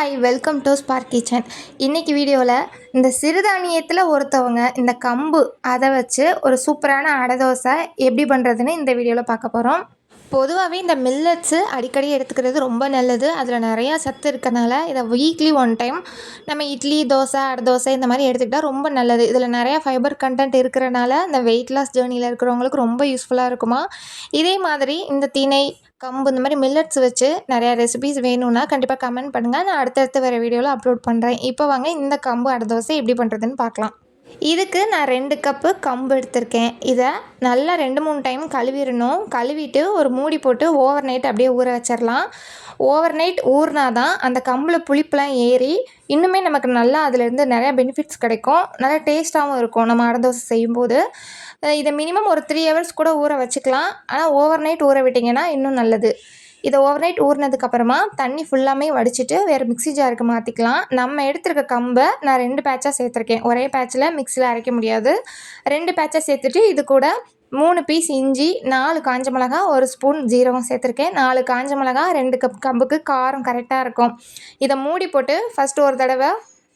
Hi welcome to Spark kitchen இன்றைக்கி வீடியோவில் இந்த சிறுதானியத்தில் ஒருத்தவங்க இந்த கம்பு அதை வச்சு ஒரு சூப்பரான அடை தோசை எப்படி பண்ணுறதுன்னு இந்த வீடியோவில் பார்க்க போகிறோம் பொதுவாகவே இந்த மில்லட்ஸு அடிக்கடி எடுத்துக்கிறது ரொம்ப நல்லது. அதில் நிறையா சத்து இருக்கனால இதை வீக்லி ஒன் டைம் நம்ம இட்லி தோசை அடை தோசை இந்த மாதிரி எடுத்துக்கிட்டால் ரொம்ப நல்லது. இதில் நிறையா ஃபைபர் கண்டென்ட் இருக்கிறனால இந்த வெயிட் லாஸ் ஜேர்னியில் இருக்கிறவங்களுக்கு ரொம்ப யூஸ்ஃபுல்லாக இருக்குமா? இதே மாதிரி இந்த திணை கம்பு இந்த மாதிரி மில்லட்ஸ் வச்சு நிறையா ரெசிபிஸ் வேணும்னா கண்டிப்பாக கமெண்ட் பண்ணுங்கள் நான் அடுத்தடுத்து வேறு வீடியோவில் அப்லோட் பண்ணுறேன் இப்போ வாங்க இந்த கம்பு அடை தோசை எப்படி பண்ணுறதுன்னு பார்க்கலாம். இதுக்கு நான் ரெண்டு கப்பு கம்பு எடுத்திருக்கேன். இதை நல்லா ரெண்டு மூணு டைம் கழுவிடணும். கழுவிட்டு ஒரு மூடி போட்டு ஓவர் நைட் அப்படியே ஊற வச்சிடலாம். ஓவர் நைட் ஊறினா தான் அந்த கம்பில் புளிப்பெலாம் ஏறி இன்னுமே நமக்கு நல்லா அதுலேருந்து நிறையா பெனிஃபிட்ஸ் கிடைக்கும். நல்லா டேஸ்ட்டாகவும் இருக்கும் நம்ம அடை தோசை செய்யும்போது. இதை மினிமம் ஒரு த்ரீ ஹவர்ஸ் கூட ஊற வச்சுக்கலாம். ஆனால் ஓவர் நைட் ஊற விட்டிங்கன்னா இன்னும் நல்லது. இதை ஓவர் நைட் ஊறினதுக்கப்புறமா தண்ணி ஃபுல்லாமே வடிச்சிட்டு வேறு மிக்ஸி ஜாருக்கு மாற்றிக்கலாம் நம்ம எடுத்துருக்க கம்பை நான் ரெண்டு பேட்சாக சேர்த்துருக்கேன். ஒரே பேட்சில் மிக்சியில் அரைக்க முடியாது. ரெண்டு பேட்சாக சேர்த்துட்டு இது கூட மூணு பீஸ் இஞ்சி நாலு காஞ்ச மிளகா ஒரு ஸ்பூன் ஜீரகம் சேர்த்துருக்கேன். நாலு காஞ்ச மிளகா ரெண்டு கப் கம்புக்கு காரம் கரெக்டாக இருக்கும். இதை மூடி போட்டு ஃபஸ்ட்டு ஒரு தடவை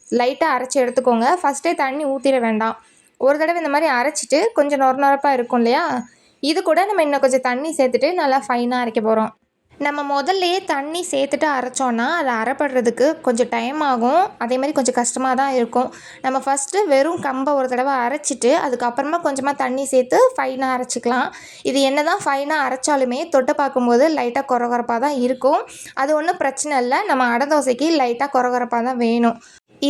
லைட்டாக அரைச்சி எடுத்துக்கோங்க. ஃபஸ்ட்டே தண்ணி ஊற்றிட வேண்டாம். ஒரு தடவை இந்த மாதிரி அரைச்சிட்டு கொஞ்சம் நொர நொரப்பாக இருக்கும் இல்லையா? இது கூட நம்ம இன்னும் கொஞ்சம் தண்ணி சேர்த்துட்டு நல்லா ஃபைனாக அரைக்க போகிறோம் நம்ம முதல்லையே தண்ணி சேர்த்துட்டு அரைச்சோன்னா அதை அரைப்படுறதுக்கு கொஞ்சம் டைம் ஆகும். அதே மாதிரி கொஞ்சம் கஷ்டமாக தான் இருக்கும். நம்ம ஃபஸ்ட்டு வெறும் கம்பை ஒரு தடவை அரைச்சிட்டு அதுக்கப்புறமா கொஞ்சமாக தண்ணி சேர்த்து ஃபைனாக அரைச்சிக்கலாம். இது என்ன தான் ஃபைனாக அரைச்சாலுமே தொட்டு பார்க்கும்போது லைட்டாக குறகுறப்பாக தான் இருக்கும். அது ஒன்றும் பிரச்சனை இல்லை. நம்ம அடை தோசைக்கு லைட்டாக குறகுறப்பாக தான் வேணும்.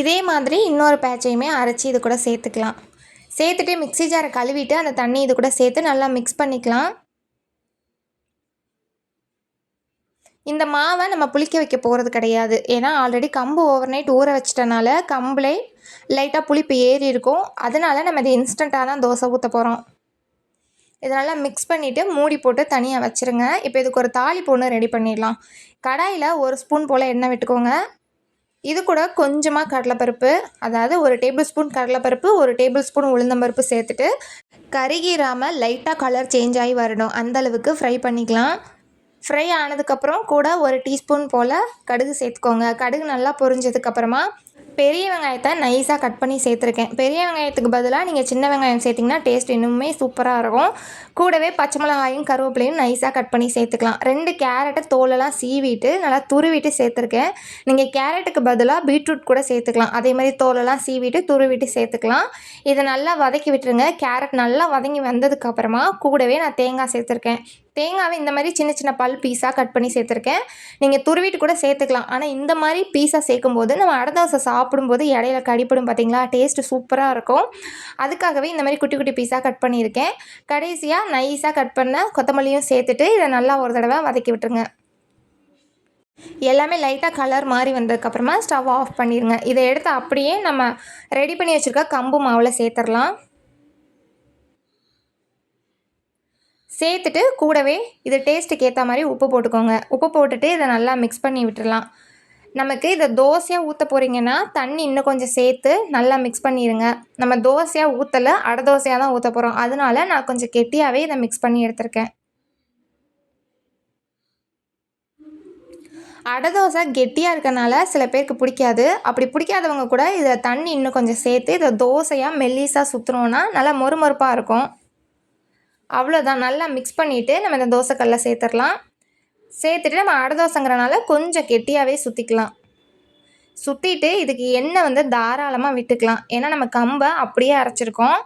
இதே மாதிரி இன்னொரு பேச்சையுமே அரைச்சி இது கூட சேர்த்துக்கலாம். சேர்த்துட்டு மிக்ஸி ஜாரை கழுவிட்டு அந்த தண்ணி இது கூட சேர்த்து நல்லா மிக்ஸ் பண்ணிக்கலாம். இந்த மாவை நம்ம புளிக்க வைக்க போகிறது கிடையாது. ஏன்னா ஆல்ரெடி கம்பு ஓவர் நைட் ஊற வச்சிட்டனால கம்புலே லைட்டாக புளிப்பு ஏறி இருக்கும். அதனால் நம்ம இது இன்ஸ்டண்ட்டாக தான் தோசை ஊற்ற போகிறோம் இதனால் மிக்ஸ் பண்ணிவிட்டு மூடி போட்டு தனியாக வச்சுருங்க. இப்போ இதுக்கு ஒரு தாலி பொண்ணு ரெடி பண்ணிடலாம். கடாயில் ஒரு ஸ்பூன் போல் எண்ணெய் விட்டுக்கோங்க. இது கூட கொஞ்சமாக கடலைப்பருப்பு அதாவது ஒரு டேபிள் ஸ்பூன் கடலைப்பருப்பு ஒரு டேபிள் ஸ்பூன் உளுந்தம்பருப்பு சேர்த்துட்டு கருகிராமல் லைட்டாக கலர் சேஞ்ச் ஆகி வரணும். அந்தளவுக்கு ஃப்ரை பண்ணிக்கலாம். ஃப்ரை ஆனதுக்கப்புறம் கூட ஒரு டீஸ்பூன் போல் கடுகு சேர்த்துக்கோங்க. கடுகு நல்லா பொரிஞ்சதுக்கப்புறமா பெரிய வெங்காயத்தை நைஸாக கட் பண்ணி சேர்த்துருக்கேன். பெரிய வெங்காயத்துக்கு பதிலாக நீங்கள் சின்ன வெங்காயம் சேர்த்திங்கன்னா டேஸ்ட் இன்னுமே சூப்பராக இருக்கும். கூடவே பச்சை மிளகாயும் கருவேப்பிலையும் நைஸாக கட் பண்ணி சேர்த்துக்கலாம். ரெண்டு கேரட்டை தோலெல்லாம் சீவிட்டு நல்லா துருவிட்டு சேர்த்துருக்கேன். நீங்கள் கேரட்டுக்கு பதிலாக பீட்ரூட் கூட சேர்த்துக்கலாம். அதே மாதிரி தோலெல்லாம் சீவிட்டு துருவிட்டு சேர்த்துக்கலாம். இதை நல்லா வதக்கி விட்டுருங்க. கேரட் நல்லா வதங்கி வந்ததுக்கப்புறமா கூடவே நான் தேங்காய் சேர்த்துருக்கேன். தேங்காவை இந்த மாதிரி சின்ன சின்ன பல் பீஸாக கட் பண்ணி சேர்த்துருக்கேன். நீங்கள் துருவிட்டு கூட சேர்த்துக்கலாம். ஆனால் இந்த மாதிரி பீஸாக சேர்க்கும்போது நம்ம அடதாசை சாப்பிடும்போது இடையில கடிப்படும் பார்த்தீங்களா டேஸ்ட்டு சூப்பராக இருக்கும். அதுக்காகவே இந்த மாதிரி குட்டி குட்டி பீஸாக கட் பண்ணியிருக்கேன். கடைசியாக நைஸாக கட் பண்ண கொத்தமல்லியும் சேர்த்துட்டு இதை நல்லா ஒரு தடவை வதக்கி விட்டுருங்க. எல்லாமே லைட்டாக கலர் மாறி வந்ததுக்கப்புறமா ஸ்டவ் ஆஃப் பண்ணிடுங்க இதை எடுத்து அப்படியே நம்ம ரெடி பண்ணி வச்சுருக்க கம்பு மாவில் சேர்த்துடலாம். சேர்த்துட்டு கூடவே இது டேஸ்ட்டுக்கு ஏற்ற மாதிரி உப்பு போட்டுக்கோங்க. உப்பு போட்டுட்டு இதை நல்லா மிக்ஸ் பண்ணி விட்டுடலாம் நமக்கு இதை தோசையாக ஊற்ற போகிறீங்கன்னா தண்ணி இன்னும் கொஞ்சம் சேர்த்து நல்லா மிக்ஸ் பண்ணிடுங்க நம்ம தோசையாக ஊற்றலை அடை தோசையாக தான் ஊற்ற போகிறோம் அதனால நான் கொஞ்சம் கெட்டியாகவே இதை மிக்ஸ் பண்ணி எடுத்திருக்கேன். அடை தோசை கெட்டியாக இருக்கனால சில பேருக்கு பிடிக்காது. அப்படி பிடிக்காதவங்க கூட இதில் தண்ணி இன்னும் கொஞ்சம் சேர்த்து இதை தோசையாக மெல்லிஸாக சுற்றுனோன்னா நல்லா மொறுமொறுப்பாக இருக்கும். அவ்வளோதான் நல்லா மிக்ஸ் பண்ணிவிட்டு நம்ம இந்த தோசைக்கல்ல சேர்த்துடலாம். சேர்த்துட்டு நம்ம அடை தோசைங்கிறனால கொஞ்சம் கெட்டியாகவே சுற்றிக்கலாம் சுற்றிட்டு இதுக்கு எண்ணெய் வந்து தாராளமாக விட்டுக்கலாம். ஏன்னா நம்ம கம்பை அப்படியே அரைச்சிருக்கோம்.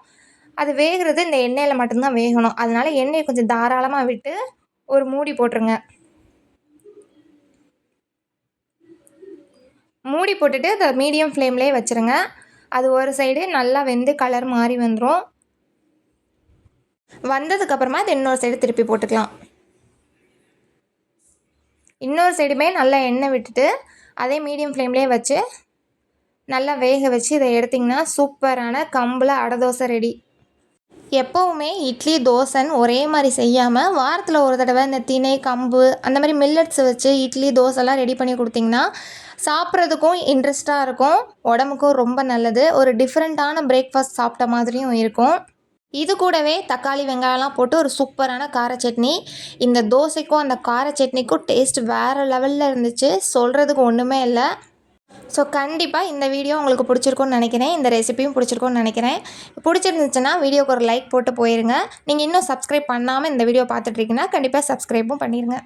அது வேகிறது இந்த எண்ணெயில் மட்டும்தான் வேகணும். அதனால் எண்ணெயை கொஞ்சம் தாராளமாக விட்டு ஒரு மூடி போட்டுருங்க. மூடி போட்டுட்டு அதை மீடியம் ஃப்ளேம்லேயே வச்சுருங்க. அது ஒரு சைடு நல்லா வெந்து கலர் மாறி வந்துடும் வந்ததுக்கப்புறமா அது இன்னொரு சைடு திருப்பி போட்டுக்கலாம். இன்னொரு சைடுமே நல்லா எண்ணெய் விட்டுட்டு அதே மீடியம் ஃப்ளேம்லேயே வச்சு நல்லா வேக வச்சு இதை எடுத்திங்கன்னா சூப்பரான கம்பில் அடை தோசை ரெடி. எப்போவுமே இட்லி தோசைன்னு ஒரே மாதிரி செய்யாமல் வாரத்தில் ஒரு தடவை இந்த திணை கம்பு அந்த மாதிரி மில்லட்ஸ் வச்சு இட்லி தோசைலாம் ரெடி பண்ணி கொடுத்திங்கன்னா சாப்பிட்றதுக்கும் இன்ட்ரெஸ்ட்டாக இருக்கும். உடம்புக்கும் ரொம்ப நல்லது. ஒரு டிஃப்ரெண்ட்டான பிரேக்ஃபாஸ்ட் சாப்பிட்ட மாதிரியும் இருக்கும். இது கூடவே தக்காளி வெங்காயம்லாம் போட்டு ஒரு சூப்பரான கார சட்னி. இந்த தோசைக்கும் அந்த கார சட்னிக்கும் டேஸ்ட் வேறு லெவலில் இருந்துச்சு. சொல்கிறதுக்கு ஒன்றுமே இல்லை. ஸோ கண்டிப்பாக இந்த வீடியோ உங்களுக்கு பிடிச்சிருக்கும்னு நினைக்கிறேன். இந்த ரெசிபியும் பிடிச்சிருக்கும்னு நினைக்கிறேன். பிடிச்சிருந்துச்சுன்னா வீடியோக்கு ஒரு லைக் போட்டு போயிருங்க. நீங்கள் இன்னும் சப்ஸ்கிரைப் பண்ணாமல் இந்த வீடியோ பார்த்துட்ருக்கீங்கன்னா கண்டிப்பாக சப்ஸ்கிரைபும் பண்ணிடுங்க